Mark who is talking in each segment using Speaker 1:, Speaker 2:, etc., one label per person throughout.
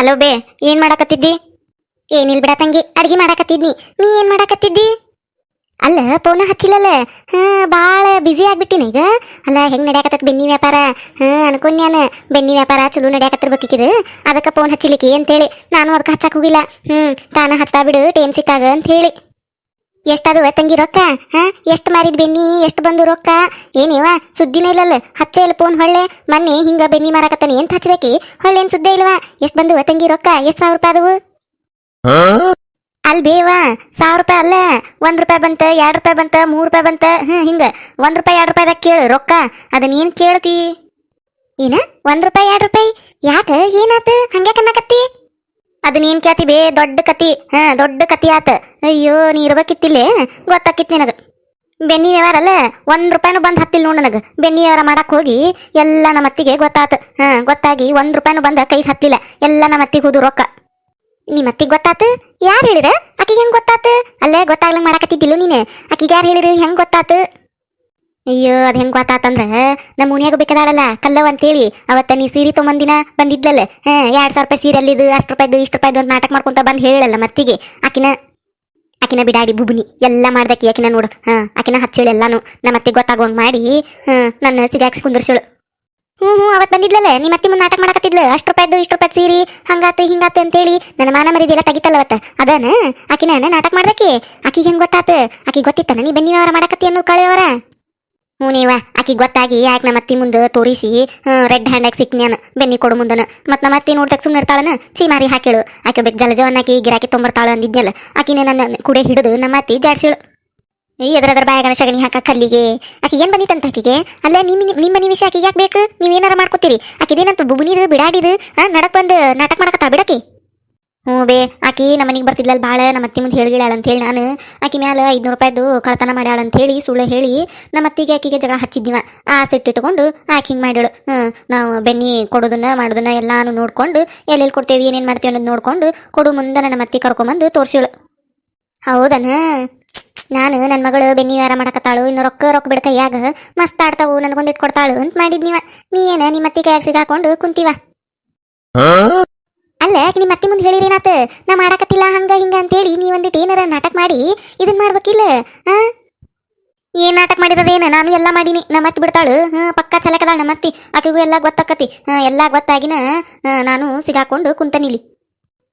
Speaker 1: Hello ಬೇ, ಏನ್ ಮಾಡಾಕತ್ತಿದ್ದಿ? ಏನಿಲ್ ಬಿಡ ತಂಗಿ, ಅಡ್ಗಿ ಮಾಡಾಕತ್ತಿದ್ನಿ. ನೀ ಏನ್ ಮಾಡಾಕತ್ತಿದ್ದಿ? ಅಲ್ಲ ಫೋನ ಹಚ್ಚಿಲ್ಲಲ್ಲ. ಹಾ ಭಾಳ ಬ್ಯುಸಿ ಆಗ್ಬಿಟ್ಟಿನ ಈಗ. ಅಲ್ಲ, ಹೆಂಗ್ ನಡ್ಯಾಕತ್ತೈತಿ ಬೆನ್ನಿ ವ್ಯಾಪಾರ? ಹಾ ಅನ್ಕೊಂಡ್ಯಾನ ಬೆನ್ನಿ ವ್ಯಾಪಾರ ಚಲೋ ನಡ್ಯಾಕತ್ತಿರ್ಬೇಕಿದು ಅದಕ್ಕೆ ಫೋನ್ ಹಚ್ಚಿಲಿಕ್ಕೆ ಅಂತೇಳಿ. ನಾನು ಅದಕ್ಕೆ ಹಚ್ಚಾಕ ಹೋಗಿಲ್ಲ. ಹ್ಮ್, ತಾನ ಹಚ್ತಾ ಬಿಡು ಟೈಮ್ ಸಿಕ್ಕಾಗ ಅಂತ ಹೇಳಿ ಎಷ್ಟದು ತಂಗಿ ರೊಕ್ಕ ಹಾ? ಎಷ್ಟು ಮಾರಿದ್ ಬೆನ್ನಿ ಎಷ್ಟು ಬಂದು ರೊಕ್ಕ? ಏನಿವ? ಸುದ್ದಿನೇ ಇಲ್ಲಲ್ಲ. ಹಚ್ಚೇ ಇಲ್ಲ ಫೋನ್ ಹೊಳ್ಳೆ. ಮೊನ್ನೆ ಹಿಂಗ ಬೆನ್ನಿ ಮಾರಾಕತ್ತಾನೆ ಎಂತ ಹಚ್ಚಬೇಕಿ ಹೊಳ್ಳೆ ಏನ್ ಸುದ್ದೇ ಇಲ್ವಾ? ಎಷ್ಟು ಬಂದು ತಂಗಿ ರೊಕ್ಕ? ಎಷ್ಟು ಸಾವಿರ ರೂಪಾಯಿ ಅದವು? ಅಲ್ ಬೇವಾ ಸಾವಿರ ರೂಪಾಯಿ ಅಲ್ಲ. ಒಂದ್ ರೂಪಾಯಿ ಬಂತ ಎರಡ್ ರೂಪಾಯಿ ಬಂತ ಮೂರ್ ರೂಪಾಯಿ ಬಂತ. ಹ್ಮ್ ಹಿಂಗ. ಒಂದ್ ರೂಪಾಯಿ ಎರಡ್ ರೂಪಾಯಿದಾಗ ಕೇಳು ರೊಕ್ಕ. ಅದನ್ನ ಏನ್ ಕೇಳ್ತಿ? ಏನ? ಒಂದ್ ರೂಪಾಯಿ ಎರಡ್ ರೂಪಾಯಿ? ಯಾಕ? ಏನಾತ? ಹಂಗೆ ಕನ್ನಕತ್ತಿ ಅದನ್ನ ನೀನ್ ಕೇಳ್ತಿ ಬೇ ದೊಡ್ಡ ಕತಿ. ಹಾ, ದೊಡ್ಡ ಕತಿ ಆತ. ಅಯ್ಯೋ, ನೀ ಇರ್ಬೇಕಿತ್ತಿಲ್ಲೇ ಗೊತ್ತಾಕಿತ್ ನಿನಗ. ಬೆನ್ನಿ ವ್ಯವಹಾರ ಅಲ್ಲ ಒಂದ್ ರೂಪಾಯಿನೂ ಬಂದ್ ಹತ್ತಿಲ್ಲ ನೋಡ್ ನನಗ. ಬೆನ್ನಿ ವ್ಯವಹಾರ ಮಾಡಕ್ ಹೋಗಿ ಎಲ್ಲ ನಮ್ಮ ಅತ್ತಿಗೆ ಗೊತ್ತಾತ. ಹಾ, ಗೊತ್ತಾಗಿ ಒಂದ್ ರೂಪಾಯಿನೂ ಬಂದ ಕೈ ಹತ್ತಿಲ್ಲ. ಎಲ್ಲ ನಮ್ಮ ಅತ್ತಿಗೆ ಹೋದು ರೊಕ್ಕ. ನಿಮ್ಮ ಅತ್ತಿಗೆ ಗೊತ್ತಾತು? ಯಾರು ಹೇಳಿರ ಆಕಿಗೆ ಹೆಂಗ್ ಗೊತ್ತಾತ? ಅಲ್ಲೇ ಗೊತ್ತಾಗ್ಲಂಗ್ ಮಾಡಕತ್ತಿದ್ದಿಲ್ಲ ನೀನೆ? ಆಕಿಗೆ ಯಾರು ಹೇಳಿರಿ? ಹೆಂಗ್ ಗೊತ್ತಾತು? ಅಯ್ಯೋ, ಅದ್ ಹೆಂಗ್ ಗೊತ್ತಾತಂದ್ರ? ನಮ್ಮ ಮುನಿಯಾಗ ಬೇಕಾದಾಳಲ್ಲ ಕಲ್ಲವ್ ಅಂತೇಳಿ. ಅವತ್ತ ನೀ ಸೀರೆ ತೊಗೊಂದಿನ ಬಂದಿದ್ಲಲ್ಲ, ಹಾ, ಎರಡ್ ಸಾವಿರ ರೂಪಾಯಿ ಸೀರೆ ಅಲ್ಲಿದು, ಅಷ್ಟು ರೂಪಾಯಿದು, ಇಷ್ಟು ರೂಪಾಯಿದು ಅಂತ ನಾಟಕ ಮಾಡ್ಕೊಂತ ಬಂದ್ ಹೇಳಲ್ಲ ಮತ್ತಿಗೆ. ಆಕಿನ ಆಕಿನ ಬಿಡಾಡಿ ಬುಬುನಿ, ಎಲ್ಲ ಮಾಡ್ದಾಕಿ ಆಕಿನ ನೋಡು, ಹಾ, ಆಕಿನ ಹಚ್ಚೇಳಿ ಎಲ್ಲಾನು. ನಮ್ಮ ಅತ್ತಿಗೆ ಗೊತ್ತಾಗುವಂಗ್ ಮಾಡಿ ಹ್ಮ್ ನನ್ನ ಸಿಗಾಕ್ಸಿ ಕುಂದರ್ಸೋಳು. ಹ್ಞೂ ಹ್ಞೂ ಅವತ್ತು ಬಂದಿದ್ಲಲ್ಲ ನಿಮ್ಮ ಅತ್ತಿ ಮುಂದೆ ನಾಟಕ ಮಾಡಕತ್ತಿದ್ಲು? ಅಷ್ಟು ರೂಪಾಯ್ದು, ಇಷ್ಟು ರೂಪಾಯಿ ಸೀರಿ, ಹಂಗಾತು, ಹಿಂಗಾತು ಅಂತೇಳಿ ನನ್ನ ಮಾನ ಮರಿದೆಲ್ಲ ತೆಗಿತಲ್ಲ ಅವತ್ತ. ಅದನ? ಆಕಿನ ನಾಟಕ ಮಾಡ್ದಕ್ಕೆ ಆಕಿಗೆ ಹೆಂಗ್ ಗೊತ್ತಾತ? ಆಕಿಗೆ ಗೊತ್ತಿತ್ತ ನೀ ಬೆನ್ನಿ ವ್ಯವಹಾರ ಮಾಡಕತ್ತಿ ಅನ್ನೋ ಕಳೆಯವರ ಹ್ಞೂ ನೀವ ಆಕಿ ಗೊತ್ತಾಗಿ ಯಾಕೆ ನಮ್ಮ ಅತ್ತಿ ಮುಂದೆ ತೋರಿಸಿ ರೆಡ್ ಹ್ಯಾಂಡಾಗಿ ಸಿಕ್ನ್ಯಾನ ಬೆನ್ನಿ ಕೊಡು ಮುಂದನ. ಮತ್ತೆ ನಮ್ಮ ಅತ್ತಿ ನೋಡ್ದಾಗ ಸುಮ್ಮನೆ ಇರ್ತಾಳನ ಚೀಮಾರಿ ಹಾಕಿಳು ಆಕೆ ಬೇಕು ಜಲಜವನ್ನಾಕಿ ಗಿರಾಕಿ ತೊಂಬರ್ತಾಳ ಅಂದಿದ್ನಲ್ಲ, ಆಕಿನೇ ನನ್ನ ಕುಡೆ ಹಿಡಿದು ನಮ್ಮ ಅತ್ತಿ ಜಾಡ್ಸಿಳು ಈ ಎದ್ರದ್ರ ಬಾಯಾಗನ ಸಗಣಿ ಹಾಕ ಕಲ್ಲಿಗೆ. ಆಕೆ ಏನ್ ಬಂದಿತ್ತಂತ ಆಕಿಗೆ? ಅಲ್ಲ ನಿಮ್ಮ ನಿಮ್ಮ ಮನೆ ವಿಷಯ ಆಕಿಗೆ ಯಾಕೆ ಬೇಕು? ನೀವೇನಾರ ಮಾಡ್ಕೋತೀರಿ? ಆಕಿದೇನಂತ ಬುಬುನಿದು, ಬಿಡಾಡಿದು ನಡಕ್ ಬಂದು ನಾಟಕ ಮಾಡಕತ್ತಾ ಬಿಡಕಿ. ಹ್ಞೂ ಬೇ, ಆಕಿ ನಮ್ಮ ಮನೆಗೆ ಬರ್ತಿದ್ಲಲ್ಲ ಭಾಳ ನಮ್ಮ ಅತ್ತಿ ಮುಂದೆ ಅಂತ ಹೇಳಿ ನಾನು. ಆಕಿ ಮ್ಯಾಲ ಐದುನೂರು ರೂಪಾಯಿದು ಕಳ್ತನ ಮಾಡ್ಯಾಳ ಅಂತ ಹೇಳಿ, ಸುಳ್ಳು ಹೇಳಿ ನಮ್ಮ ಅತ್ತಿಗೆ ಆಕಿಗೆ ಜಗಳ ಹಚ್ಚಿದ್ನಿವ. ಆ ಸಿಟ್ಟಿಟ್ಕೊಂಡು ಆಕೆ ಹಿಂಗೆ ಮಾಡ್ಯಾಳು. ಹ್ಞೂ, ನಾವು ಬೆನ್ನಿ ಕೊಡೋದನ್ನ ಮಾಡೋದನ್ನ ಎಲ್ಲಾನು ನೋಡ್ಕೊಂಡು ಎಲ್ಲೆಲ್ಲಿ ಕೊಡ್ತೇವೆ, ಏನೇನು ಮಾಡ್ತೀವಿ ಅನ್ನೋದು ನೋಡ್ಕೊಂಡು ಕೊಡು ಮುಂದೆ ನಮ್ಮ ಅತ್ತಿ ಕರ್ಕೊಂಬಂದು ತೋರಿಸಿಳು ಹೌದನ? ನಾನು ನನ್ನ ಮಗಳು ಬೆನ್ನಿ ವ್ಯಾರ ಮಾಡಕತ್ತಾಳು, ಇನ್ನು ರೊಕ್ಕ ರೊಕ್ಕ ಬಿಡ ಕೈಯಾಗ, ಮಸ್ತ್ ಆಡ್ತಾವು ನನಗೊಂದಿಟ್ಟು ಕೊಡ್ತಾಳು ಅಂತ ಮಾಡಿದ್ನಿವ. ನೀ ಏನ ನಿಮ್ಮ ಅತ್ತಿ ಕೈಯಾಗ ಸಿಗಾಕೊಂಡು ಕುಂತೀವ? ಅಲ್ಲ ನಿಮ್ಮ ಅತ್ತೆ ಮುಂದೆ ಹೇಳಿರೇನಾತ ನಾ ಮಾಡಾಕತ್ತಿಲ್ಲ, ಹಂಗ, ಹಿಂಗ ಅಂತೇಳಿ ನೀ ಒಂದಿಟ್ಟು ಏನಾರ ನಾಟಕ ಮಾಡಿ ಇದನ್ನ ಮಾಡ್ಬೇಕಿಲ್ಲ? ಆ? ಏನ್ ನಾಟಕ ಮಾಡಿರೋದೇನ ನಾನು ಎಲ್ಲ ಮಾಡೀನಿ. ನಮ್ಮ ಅತ್ತಿ ಬಿಡ್ತಾಳು. ಹಾ, ಪಕ್ಕ ಚಲಕದಾಳ ನಮ್ಮ ಅತ್ತಿ. ಆಕೆಗೂ ಎಲ್ಲ ಗೊತ್ತಾಕತಿ. ಎಲ್ಲ ಗೊತ್ತಾಗಿನ ನಾನು ಸಿಗಾಕೊಂಡು ಕುಂತನಿಲಿ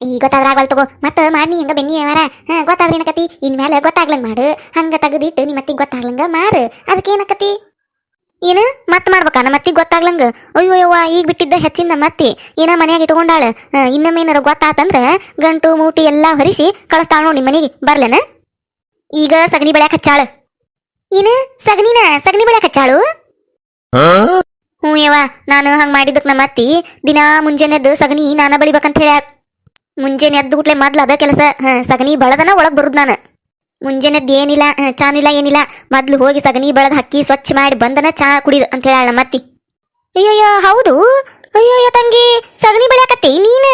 Speaker 1: ಈ ಗೊತ್ತಾದ್ರಾಗಲ್ ತಗೋ. ಮತ್ತೆ ಮಾಡಿ ಹೆಂಗ ಬೆನ್ನಿ ವ್ಯವಹಾರ. ಹಾ, ಗೊತ್ತಾದ್ರೆ ಏನಕತಿ? ಇನ್ಮೇಲೆ ಗೊತ್ತಾಗ್ಲಂಗ್ ಮಾಡು. ಹಂಗ ತೆಗೆದಿಟ್ಟು ನಿಮ್ಮ ಅತ್ತಿಗೆ ಗೊತ್ತಾಗ್ಲಂಗ ಮಾರು. ಅದಕ್ಕೆ ಏನಕತಿ ಏನು? ಮತ್ ಮಾಡ್ಬೇಕ? ನಮ್ಮ ಅತ್ತಿಗೆ ಗೊತ್ತಾಗ್ಲಂಗ? ಅಯ್ಯೋ ಯವ್ವ ಈಗ ಬಿಟ್ಟಿದ್ದ ಹೆಚ್ಚಿನ ನಮ್ಮ ಅತ್ತಿ. ಏನ ಮನ್ಯಾಗ ಇಟ್ಕೊಂಡಾಳ? ಆ, ಇನ್ನೊಮ್ಮೆ ಏನಾರ ಗೊತ್ತಾತಂದ್ರ ಗಂಟು ಮೂಟಿ ಎಲ್ಲಾ ಹೊರಿಸಿ ಕಳಿಸ್ತಾಳ ನೋಡಿ ಮನೆಗೆ. ಬರ್ಲೇನ? ಈಗ ಸಗಣಿ ಬೆಳ್ಯಾಕ ಹಚ್ಚಾಳ. ಏನ? ಸಗಣಿನ? ಸಗಣಿ ಬೆಳ್ಯಾಕ ಹಚ್ಚಾಳು? ಹ್ಞೂ ಯವ್ವ ನಾನು ಹಂಗ ಮಾಡಿದ್ದಕ್ ನಮ್ಮ ಅತ್ತಿ ದಿನಾ ಮುಂಜಾನೆದ್ದು ಸಗಣಿ ನಾನ ಬಳಿಬೇಕಂತ ಹೇಳ್ಯಾರ ಮುಂಜಾನೆ ಎದ್ದು ಗುಟ್ಲೆ ಮೊದ್ಲು ಅದ ಕೆಲಸ. ಹ, ಸಗಣಿ ಬಳದನ ಒಳಗ್ ಬರುದ್ ನಾನು. ಮುಂಜಾನೆದ್ದು ಏನಿಲ್ಲ ಚಾನಿಲ್ಲ, ಏನಿಲ್ಲ. ಮೊದ್ಲು ಹೋಗಿ ಸಗಣಿ ಬೆಳದು ಹಕ್ಕಿ ಸ್ವಚ್ಛ ಮಾಡಿ ಬಂದನ ಚಾ ಕುಡಿದ ಅಂತ ಹೇಳ ನಮ್ಮ ಅತ್ತಿ ಅಯ್ಯಯ್ಯೋ, ಹೌದು. ಅಯ್ಯಯ್ಯೋ ತಂಗಿ, ಸಗಣಿ ಬೆಳ್ಯಾಕತ್ತಿ ನೀನ?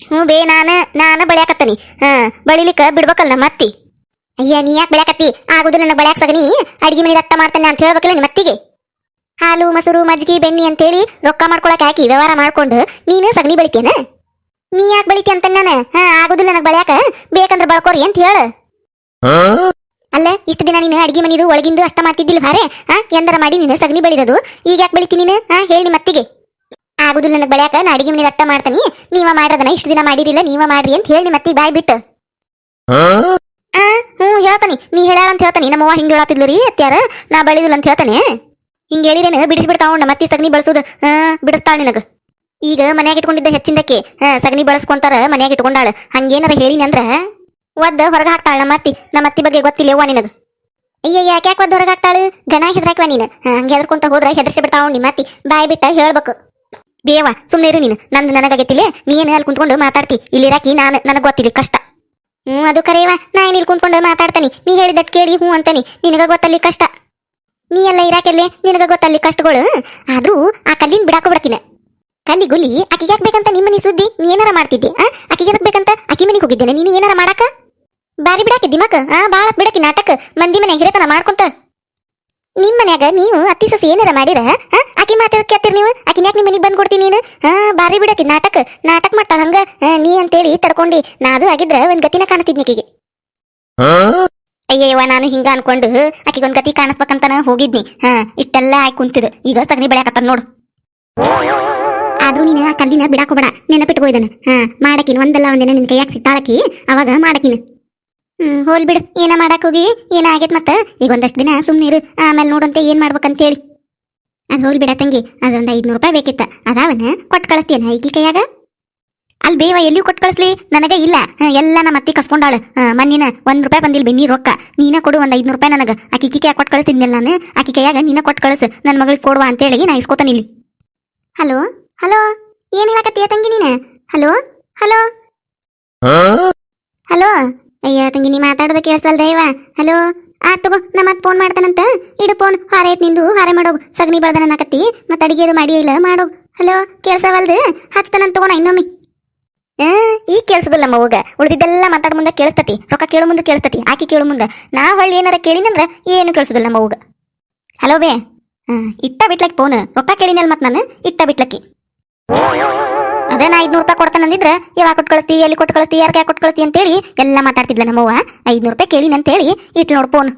Speaker 1: ಹ್ಞೂ ಬೇ, ನಾನು ನಾನು ಬೆಳ್ಯಾಕತ್ತನಿ. ಹಾ ಬಳಿಲಿಕ್ಕ ಬಿಡ್ಬೇಕಲ್ಲ ನಮ್ಮ ಅತ್ತಿ ಅಯ್ಯ, ನೀ ಯಾಕೆ ಬೆಳ್ಯಾಕತ್ತಿ? ಆಗುದಿಲ್ಲ ನನ್ನ ಬೆಳ್ಯಾಕ ಸಗಣಿ? ಅಡಿಗೆ ಮನೆ ದಟ್ಟ ಮಾಡ್ತಾನೆ ಅಂತ ಹೇಳ್ಬೇಕಲ್ಲ ನಿಮ್ಮ ಅತ್ತಿಗೆ ಹಾಲು, ಮೊಸರು ಮಜ್ಜಿಗೆ ಬೆಣ್ಣಿ ಅಂತೇಳಿ ರೊಕ್ಕ ಮಾಡ್ಕೊಳಕ್ ಹಾಕಿ ವ್ಯವಹಾರ ಮಾಡ್ಕೊಂಡು ನೀನು ಸಗಣಿ ಬೆಳಿತೇನ ನೀ ಯಾಕೆ ಬೆಳಿತಿ ಅಂತ ನಾನು? ಹಾ ಆಗುದಿಲ್ಲ ನನಗೆ ಬೆಳ್ಯಾಕ. ಬೇಕಂದ್ರೆ ಬಳ್ಕೋರಿ ಅಂತ ಹೇಳು. ಅಲ್ಲ ಇಷ್ಟು ದಿನ ನೀನು ಅಡಿಗೆ ಮನಿದು ಒಳಗಿಂದು ಅಷ್ಟ ಮಾಡ್ತಿದ್ದಿಲ್ಲ ಭಾರೆ ಹಾ ಎಂದರ ಮಾಡಿ ನಿನ್ನ ಸಗಣಿ ಬೆಳಿದದು? ಈಗ ಯಾಕೆ ಬೆಳಿತೀನಿ ನೀನು? ಹಾ ಹೇಳಿ ಮತ್ತಿಗೆ ಆಗುದಿಲ್ಲ ನನಗೆ ಬೆಳೆಯಕ ನಾ ಅಡಿಗೆ ಮನೆಯದು ಅಟ್ಟ ಮಾಡ್ತಾನಿ. ನೀವ ಮಾಡ್ರದನ ಇಷ್ಟು ದಿನ ಮಾಡಿರಿಲ್ಲ ನೀವ ಮಾಡ್ರಿ ಅಂತ ಹೇಳಿ ಮತ್ತಿ ಬಾಯ್ ಬಿಟ್ಟು. ಆ ಹ್ಞೂ ಹೇಳ್ತಾನಿ. ನೀ ಹೇಳಾರ ಅಂತ ಹೇಳ್ತಾನಿ. ನಮ್ಮವ್ವ ಹಿಂಗೆ ಹೇಳತ್ತಿದ್ಲು ರೀ ಅತ್ಯಾರ ನಾ ಬೆಳಿದಿಲ್ಲ ಅಂತ ಹೇಳ್ತಾನೆ. ಹಿಂಗೆ ಹೇಳಿರೇನು? ಬಿಡಿಸ್ಬಿಡ್ತಾವ ನಮ್ಮ ಅತ್ತಿ ಸಗಣಿ ಬಳಸೋದು. ಹಾ ಬಿಡಿಸ್ತಾಳ ನಿನಗ. ಈಗ ಮನ್ಯಾಗ ಇಟ್ಕೊಂಡಿದ್ದ ಹೆಚ್ಚಿಂದಕ್ಕೆ ಹಾ ಸಗಣಿ ಬಳಸ್ಕೊಂತಾರ ಮನ್ಯಾಗ ಇಟ್ಕೊಂಡಾಳ. ಹಂಗೇನಾರ ಹೇಳಿನಿ ಅಂದ್ರ? ಒದ್ದ ಹೊರಗೆ ಹಾಕ್ತಾಳ ನಮ್ಮ ಅತ್ತಿ. ನಮ್ಮ ಅತ್ತಿ ಬಗ್ಗೆ ಗೊತ್ತಿಲ್ಲ ಯವ್ವ ನಿನಗ? ಅಯ್ಯ ಯಾಕೆ ಯಾಕೆ ಒದ್ದ ಹೊರಗೆ ಹಾಕ್ತಾಳು? ಗನ ಹೆದ್ರಾಕ್ವ ನೀನು. ಹಂಗೆ ಹೆದರ್ಕೊಂತ ಹೋದ್ರ ಹೆದರ್ಸಿ ಬಿಡ್ತಾವ ನಿಮ್ಮ ಅತ್ತಿ. ಬಾಯಿ ಬಿಟ್ಟ ಹೇಳ್ಬೇಕು. ಬೇವ ಸುಮ್ಮನೆ ಇರು ನೀನು. ನಂದು ನನಗಾಗೈತಿಲ್ಲ. ನೀನು ಅಲ್ಲಿ ಕುಂತ್ಕೊಂಡು ಮಾತಾಡ್ತಿ? ಇಲ್ಲಿ ರಾಕಿ ನಾನು ನನಗೆ ಗೊತ್ತಿಲ್ಲ ಕಷ್ಟ. ಹ್ಞೂ ಅದು ಕರೆಯವ ನಾ ಇಲ್ಲಿ ಕುಂತ್ಕೊಂಡು ಮಾತಾಡ್ತಾನೆ? ನೀ ಹೇಳಿದಟ್ ಕೇಳಿ ಹ್ಞೂ ಅಂತಾನೆ. ನಿನಗ ಗೊತ್ತಲ್ಲಿ ಕಷ್ಟ. ನೀ ಎಲ್ಲ ಇರಾಕಲ್ಲಿ? ನಿನಗ ಗೊತ್ತಲ್ಲಿ ಕಷ್ಟಗಳು? ಆದ್ರೂ ಆ ಕಲ್ಲಿನ ಬಿಡಾಕೋ ಬಿಡ್ತೀನಿ ಕಲ್ಲಿ ಗುಲಿ ಆಕಿಗೆ ಯಾಕೆ ಬೇಕಂತ ನಿಮ್ಮ ಮನೆ ಸುದ್ದಿ? ನೀ ಏನಾರ ಮಾಡ್ತಿದ್ದೆ? ಆಕಿಗೆ ಬೇಕಂತ? ಆಕಿ ಮನೆಗೆ ಹೋಗಿದ್ದೇನೆ. ನೀನು ಏನಾರ ಮಾಡಾಕ? ಬಾರಿ ಬಿಡಾಕಿ ಮಕ್ಕ ಆ ಬಾಳ ಬಿಡಕಿ ನಾಟಕ ಮಂದಿ ಮನೆ ಹಿರೇತನ ಮಾಡ್ಕೊಂತ. ನಿಮ್ ಮನ್ಯಾಗ ನೀವು ಅತ್ತಿ ಸಸಿ ಏನಾರ ಮಾಡಿರ ಆಕಿ ಮಾತಾಡ ಕೇಳ್ತೀರಿ ನೀವು? ಆಕಿನ ಯಾಕೆ ನಿಮ್ಮ ಮನೆಗೆ ಬಂದ್ ಕೊಡ್ತೀನಿ ನೀನು? ಹಾ ಬಾರಿ ಬಿಡಕಿ ನಾಟಕ ನಾಟಕ ಮಾಡ್ತಾಳ ಹಂಗ. ನೀ ಅಂತೇಳಿ ತಡ್ಕೊಂಡಿ ನಾ ಅದು ಆಗಿದ್ರ ಒಂದ್ ಗತಿನ ಕಾಣ್ತಿದ್ನಿ ಆಕಿಗೆ. ಅಯ್ಯವ್ವ ನಾನು ಹಿಂಗ ಅನ್ಕೊಂಡು ಆಕಿಗೊಂದ್ ಗತಿ ಕಾಣಿಸ್ಬೇಕಂತನ ಹೋಗಿದ್ನಿ. ಹಾ ಇಷ್ಟೆಲ್ಲ ಆಯ್ತು ಕುಂತಿದ್. ಈಗ ಸಗಣಿ ಬೆಳ್ಯಾಕತ್ತ ನೋಡು. ಆದ್ರೂ ನೀನು ಆ ಕಲ್ಲಿನ ಬಿಡಾಕೋಬೇಡ ನೆನಪಿಟ್ಕೋ ಇದನ್ನ. ಹಾ ಮಾಡಕಿನ ಒಂದಲ್ಲ ಒಂದಿನ ನಿನ್ ಕೈಯಾಗ ಸಿಗ್ತಾಳಕಿ ಅವಾಗ ಮಾಡಕಿನ. ಹ್ಮ್ ಹೋಲ್ ಬಿಡು. ಏನ ಮಾಡಕ್ ಹೋಗಿ? ಏನ ಆಗೈತ್ ಮತ್ತ? ಈಗ ಒಂದಷ್ಟು ದಿನ ಸುಮ್ನಿರು ಆಮೇಲೆ ನೋಡಂತೆ ಏನ್ ಮಾಡ್ಬೇಕಂತ ಹೇಳಿ. ಅದ್ ಹೋಲ್ ಬಿಡ ತಂಗಿ. ಅದೊಂದ್ ಐದ್ನೂರು ರೂಪಾಯಿ ಬೇಕಿತ್ತ. ಅದಾವನ? ಕೊಟ್ಟು ಕಳಿಸ್ತೀಯನ ಈಗಿ ಕೈಯಾಗ? ಅಲ್ಲಿ ಬೇವ ಎಲ್ಲಿಯೂ ಕೊಟ್ಟು ಕಳಿಸ್ಲಿ. ನನಗೆ ಇಲ್ಲ. ಎಲ್ಲ ನಮ್ಮ ಅತ್ತಿ ಕಸ್ಕೊಂಡಾಳ. ಮಣ್ಣಿನ ಒಂದ್ ರೂಪಾಯಿ ಬಂದಿಲ್ಲ ನೀ ರೊಕ್ಕ. ನೀನ ಕೊಡು ಒಂದ್ ಐದ್ನೂರು ರೂಪಾಯಿ ನನಗೆ. ಆಕಿ ಕಿಕೆ ಕೊಟ್ಟು ಕಳಿಸ್ತಿದ್ನಲ್ಲ ನಾನು. ಆಕಿ ಕೈಯಾಗ ನೀನ ಕೊಟ್ಟು ಕಳಿಸು. ನನ್ನ ಮಗಳಿಗೆ ಕೊಡುವ ಅಂತೇಳಿ ನಾ ಇಸ್ಕೋತಾನ ಇಲ್ಲಿ. ಹಲೋ? ಹಲೋ? ಏನ್ ಹೇಳಕತ್ತೀಯ ತಂಗಿ ನೀನು? ಹಲೋ? ಹಲೋ? ಹಲೋ? ಅಯ್ಯ ತಂಗಿ ನೀ ಮಾತಾಡೋದ ಕೇಳಿಸಲ್ದ ಇವ? ಹಲೋ? ಆ ತಗೋ ನಾ ಮತ್ತೆ ಫೋನ್ ಮಾಡ್ತಾನಂತ. ಇಡು ಫೋನ್ ಹಾರೆ ಐತ್ ನಿಂದು ಹಾರೆ ಮಾಡೋಗು. ಸಗಣಿ ಬೆಳ್ದನ ನಾಕತ್ತಿ ಮತ್ತೆ ಅಡಿಗೆ ಅದು ಮಾಡಿ ಇಲ್ಲ ಮಾಡೋಗು. ಹಲೋ ಕೇಳಿಸವಲ್ದು? ಹಚ್ತಾನಂತ ತಗೋಣ ಇನ್ನೊಮ್ಮೆ. ಆ, ಈಗ ಕೇಳಿಸೋದಿಲ್ಲ ಹೋಗ ಉಳಿದಿದ್ದೆಲ್ಲ ಮಾತಾಡ ಮುಂದೆ ಕೇಳಿಸ್ತತಿ. ರೊಕ್ಕ ಕೇಳೋ ಮುಂದೆ ಕೇಳಿಸ್ತತಿ. ಆಕಿ ಕೇಳು ಮುಂದೆ. ನಾ ಹೊಳ್ಳಿ ಏನಾರ ಕೇಳಿನಂದ್ರ ಏನು ಕೇಳಿಸೋದಿಲ್ಲ ಹೋಗ ಹಲೋ ಬೇ. ಇಟ್ಟ ಬಿಟ್ಲಕ್ಕೆ ಫೋನ್ ರೊಕ್ಕ ಕೇಳಿನಲ್ ಮತ್ತೆ ನಾನು. ಇಟ್ಟ ಬಿಟ್ಲಕ್ಕಿ ಅದೇ ನಾ ಐದ್ನೂರು ರೂಪಾಯಿ ಕೊಡ್ತಾನಂದಿದ್ರ ಯಾವಾಗ ಕೊಟ್ಟು ಕಳಿಸ್ತಿ ಎಲ್ಲಿ ಕೊಟ್ಟು ಕಳಿಸ್ತಿ ಯಾರಿಗೆ ಕೊಟ್ಟು ಕಳಿಸ್ತಿ ಅಂತೇಳಿ ಎಲ್ಲ ಮಾತಾಡ್ತಿದ್ಲ ನಮ್ಮವ್ವ ಐದ್ನೂರು ರೂಪಾಯಿ ಕೇಳಿನಂತೇಳಿ ಇಟ್ಟು ನೋಡ್ ಫೋನ್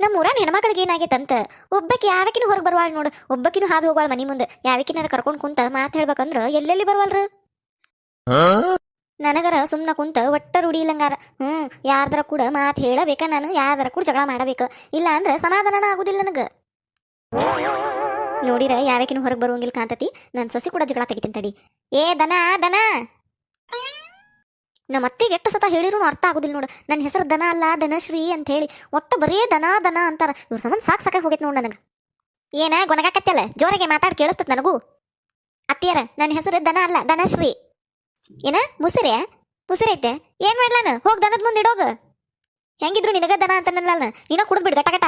Speaker 1: ನಮ್ಮ ಊರನ್ ಹೆಣ್ಮಕ್ಳಿಗೆ ಏನಾಗೈತಂತ ಒಬ್ಬಕ್ಕೆ ಯಾವಕಿನ ಹೊರಗೆ ಬರ್ವಾಳ್ ನೋಡು, ಒಬ್ಬಕಿನ ಹಾದು ಹೋಗ್ವಾಳ ಮನಿ ಮುಂದೆ, ಯಾವಕಿನಾರ ಕರ್ಕೊಂಡು ಕುಂತ ಮಾತು ಹೇಳ್ಬೇಕಂದ್ರ ಎಲ್ಲೆಲ್ಲಿ ಬರ್ವಲ್ರು? ನನಗರ ಸುಮ್ನ ಕುಂತ ಒಟ್ಟ ರೂಢಿ ಇಲ್ಲಂಗಾರ. ಹ್ಮ್, ಯಾರ್ದರ ಕೂಡ ಮಾತು ಹೇಳಬೇಕಾ ನಾನು, ಯಾರ್ದರ ಕೂಡ ಜಗಳ ಮಾಡಬೇಕು. ಇಲ್ಲ ಅಂದ್ರೆ ಸಮಾಧಾನ ಆಗುದಿಲ್ಲ ನನಗ. ನೋಡಿರ ಯಾವಕಿನೂ ಹೊರಗೆ ಬರುವಂಗಿಲ್ಲ ಕಾಂತತಿ. ನನ್ನ ಸೊಸಿ ಕೂಡ ಜಗಳ ತೆಗಿತೀನಿ ತಡಿ. ಏ, ದನ ದನ! ನಮ್ಮ ಅತ್ತಿಗೆ ಎಷ್ಟು ಸತ ಹೇಳಿರೂ ಅರ್ಥ ಆಗುದಿಲ್ಲ ನೋಡು. ನನ್ನ ಹೆಸರು ದನ ಅಲ್ಲ ಧನಶ್ರೀ ಅಂತ ಹೇಳಿ ಒಟ್ಟು ಬರೀ ದನ ದನ ಅಂತಾರ. ಇವ್ರ ಸಂಬಂಧ ಸಾಕ್ ಸಾಕಾಗಿ ಹೋಗೈತೆ ನೋಡು ನನಗೆ. ಏನ ಗೊನಗಾಕತ್ತಲ್ಲ ಜೋರಾಗೆ ಮಾತಾಡಿ ಕೇಳಿಸ್ತದ ನನಗೂ. ಅತ್ತಿಯರ ನನ್ನ ಹೆಸರು ದನ ಅಲ್ಲ ಧನಶ್ರೀ ಏನ, ಮುಸಿರೆ? ಮುಸಿರೈತೆ ಏನ್ ಮಾಡ್ಲಾನ? ಹೋಗ್ ದನದ ಮುಂದೆ ಇಡೋಗ. ಹೆಂಗಿದ್ರು ನಿನಗ ದನ ಅಂತ ನನ್ನ ನೀನ ಕುಡಿದ್ಬಿಡ್ ಗಟ ಗಟ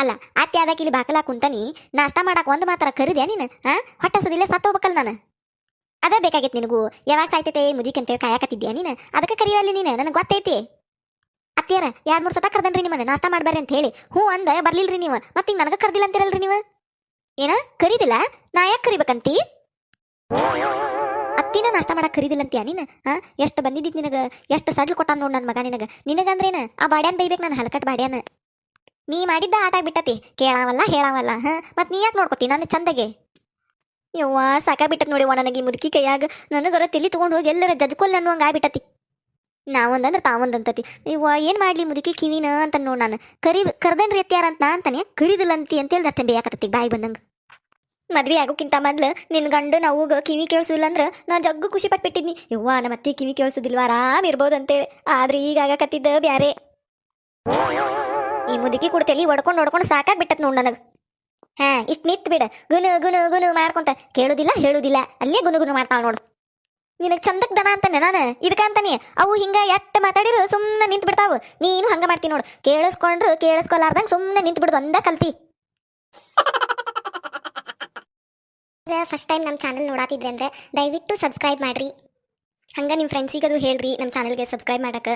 Speaker 1: ಅಲ್ಲ ಅತ್ತೆ ಅದಕ್ಕೆ ಇಲ್ಲಿ ಬಾಕಲ ಕುಂತಾನಿ, ನಾಷ್ಟ ಮಾಡಕ್ ಒಂದ್ ಮಾತ್ರ ಕರಿದ್ಯಾ ನೀನು? ಹಾ ಹೊಟ್ಟಸದಿಲ್ಲ ಸತ್ತು ಹೋಗ್ಬೇಕಲ್ಲ ನಾನು. ಅದೇ ಬೇಕಾಗಿತ್ತು ನಿನಗೂ. ಯಾವಾಗ ಸಾಯ್ತೈತೆ ಮುದಿಕ್ ಅಂತೇಳಿ ಕಾಯಕತ್ತಿದ್ಯಾ ನೀನು? ಅದಕ್ಕೆ ಕರಿಯಲ್ಲಿ ನೀನು? ನನಗೆ ಗೊತ್ತೈತಿ. ಅತ್ತಿಯರ, ಎರಡ್ ಮೂರ್ ಸತ ಕರ್ದನ್ರಿ ನಿಮ್ಮನ್ನ. ನಾಷ್ಟ ಮಾಡ್ಬಾರ್ರಿ ಅಂತ ಹೇಳಿ. ಹ್ಞೂ ಅಂದ, ಬರ್ಲಿಲ್ರಿ ನೀವು. ಮತ್ತೆ ಹಿಂಗೆ ನನಗೆ ಕರ್ದಿಲ್ಲ ಅಂತೀರಲ್ರಿ ನೀವು? ಏನ? ಕರೀದಿಲ್ಲ? ನಾ ಯಾಕೆ ಕರಿಬೇಕಂತಿ? ಅತ್ತಿನ ನಾಷ್ಟ ಮಾಡಕ್ ಕರೀದಿಲ್ಲ ಅಂತೀಯ ನೀನು? ಹಾ ಎಷ್ಟು ಬಂದಿದ್ದಿದ್ದು ನಿನಗ? ಎಷ್ಟು ಸಡ್ಲು ಕೊಟ್ಟಾನ ನೋಡ್ ನನ್ನ ಮಗ ನಿನಗ? ನಿನಗಂದ್ರೇನ? ಆ ಬಾಡ್ಯಾನ್ ಬೈಬೇಕು ನಾನು, ಹಲಕಟ್ ಬಾಡ್ಯಾನ. ನೀ ಮಾಡಿದ್ದ ಆಟ ಬಿಟ್ಟತಿ ಕೇಳಾವಲ್ಲ, ಹೇಳಾವಲ್ಲ, ಹ? ಮತ್ ನೀ ಯಾಕೆ ನೋಡ್ಕೊತಿ ನನ್ನ ಚಂದಗೆ? ಯವ್ವ ಸಾಕಾಗ್ಬಿಟ್ಟತ್ ನೋಡಿವ ನನಗೆ ಮುದುಕಿ ಕೈಯಾಗ ನನಗರ ತಿಳಿ ತಗೊಂಡು ಹೋಗಿ ಎಲ್ಲರ ಜಜ್ಕೊಲ್ ಅನ್ನುವಂಗ ಆಗ್ಬಿಟ್ಟತಿ. ನಾವೊಂದಂದ್ರೆ ತಾವೊಂದಂತತಿ. ಇವ್ವ ಏನ್ ಮಾಡ್ಲಿ ಮುದುಕಿ ಕಿವಿನ ಅಂತ ನೋಡ್ ನಾನು. ಕರಿ, ಕರ್ದನ್ರಿ ಎತ್ಯಾರ ಅಂತ ನಾ ಅಂತಾನೆ, ಕರಿದಿಲ್ಲಂತಿ ಅಂತೇಳಿ ಅತ್ತೆ ಬೇಯಾಕತ್ತಿ ಬಾಯಿ ಬಂದಂಗ. ಮದ್ವೆ ಆಗೋಕ್ಕಿಂತ ಮೊದ್ಲು ನಿನ್ ಗಂಡು ನಾವೂಗ ಕಿವಿ ಕೇಳಿಸಿಲ್ಲ ಅಂದ್ರ ನಾ ಜಗ್ಗು ಖುಷಿ ಪಟ್ಬಿಟ್ಟಿದ್ನಿ. ಯವ್ವ, ನಮ್ಮ ಅತ್ತಿ ಕಿವಿ ಕೇಳಿಸೋದಿಲ್ವಾ, ಆರಾಮ್ ಇರ್ಬೋದು ಅಂತೇಳಿ ಆದ್ರೆ ಈಗ ಆಗಕತ್ತಿದ್ದ ಬ್ಯಾರೆ. ಈ ಮುದುಕಿ ಕುಡ್ತೇಲಿ ಒಡ್ಕೊಂಡು ಒಡ್ಕೊಂಡು ಸಾಕಾಗ್ಬಿಟ್ಟತ್ ನೋಡ್ ನನಗ. ಹಾ, ಇಷ್ಟ ನಿತ್ ಬಿಡ. ಗುನು ಗುನು ಗುನು ಮಾಡ್ಕೊಂತ. ಕೇಳುದಿಲ್ಲ, ಹೇಳುದಿಲ್ಲ. ಅಲ್ಲೇ ಗುನು ಗುನು ಮಾಡ್ತಾಳ ನೋಡು. ನಿನಗ್ ಚಂದಕ್ ದನ ಅಂತಾನೆ ನಾನು? ಇದಕ್ಕಂತಾನೆ ಅವು ಹಿಂಗ ಎಟ್ಟ ಮಾತಾಡಿರು ಸುಮ್ಮನೆ ನಿಂತ್ ಬಿಡ್ತಾವು. ನೀನು ಹಂಗ ಮಾಡ್ತಿ ನೋಡು. ಕೇಳಿಸ್ಕೊಂಡ್ರು, ಕೇಳಿಸ್ಕೊಲಾರ್ದಂಗ ಸುಮ್ಮನೆ ನಿಂತ್ ಬಿಡುದು ಒಂದ ಕಲ್ತಿ. ಫಸ್ಟ್ ಟೈಮ್ ನಮ್ಮ ಚಾನಲ್ ನೋಡಾತಿದ್ರೆ ಅಂದ್ರೆ ದಯವಿಟ್ಟು ಸಬ್ಸ್ಕ್ರೈಬ್ ಮಾಡ್ರಿ. ಹಂಗ ನಿಮ್ಮ ಫ್ರೆಂಡ್ಸಿಗದು ಹೇಳ್ರಿ ನಮ್ಮ ಚಾನಲ್ಗೆ ಸಬ್ಸ್ಕ್ರೈಬ್ ಮಾಡಕ್ಕೆ